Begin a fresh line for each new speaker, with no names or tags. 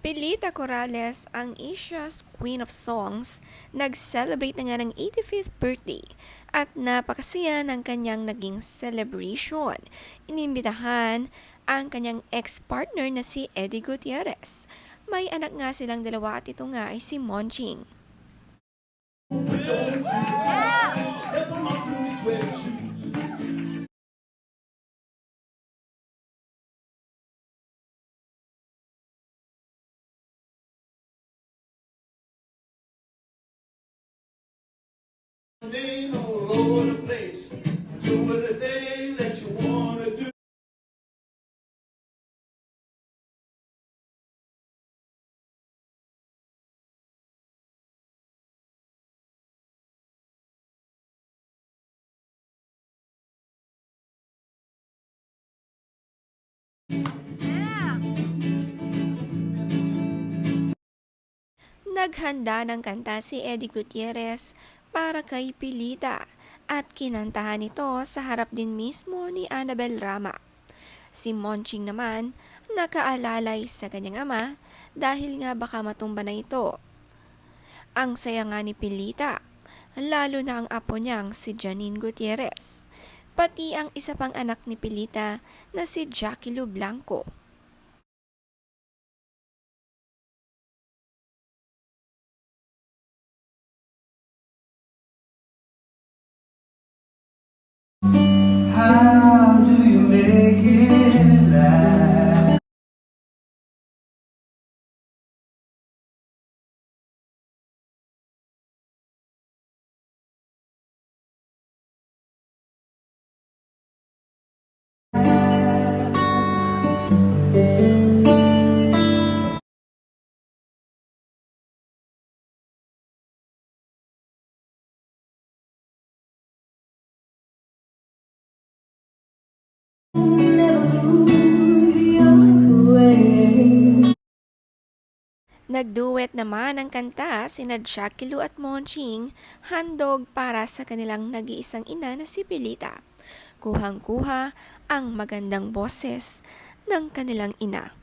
Pilita Corrales, ang Asia's Queen of Songs, nag-celebrate na nga ng 85th birthday at napakasaya ng kanyang naging celebration. Inimbitahan ang kanyang ex-partner na si Eddie Gutierrez. May anak nga silang dalawa at ito nga ay si Monching.
Name all over the place. Do anything
Naghanda ng kanta si Eddie Gutierrez para kay Pilita at kinantahan ito sa harap din mismo ni Annabel Rama. Si Monching naman nakaalalay sa kanyang ama dahil nga baka matumba na ito. Ang saya nga ni Pilita, lalo na ang apo niyang si Janine Gutierrez, pati ang isa pang anak ni Pilita na si Jackie Lu Blanco.
How
Nagduet naman ng kanta sina Jackie at Monching, handog para sa kanilang nag-iisang ina na si Pilita. Kuhang-kuha ang magandang boses ng kanilang ina.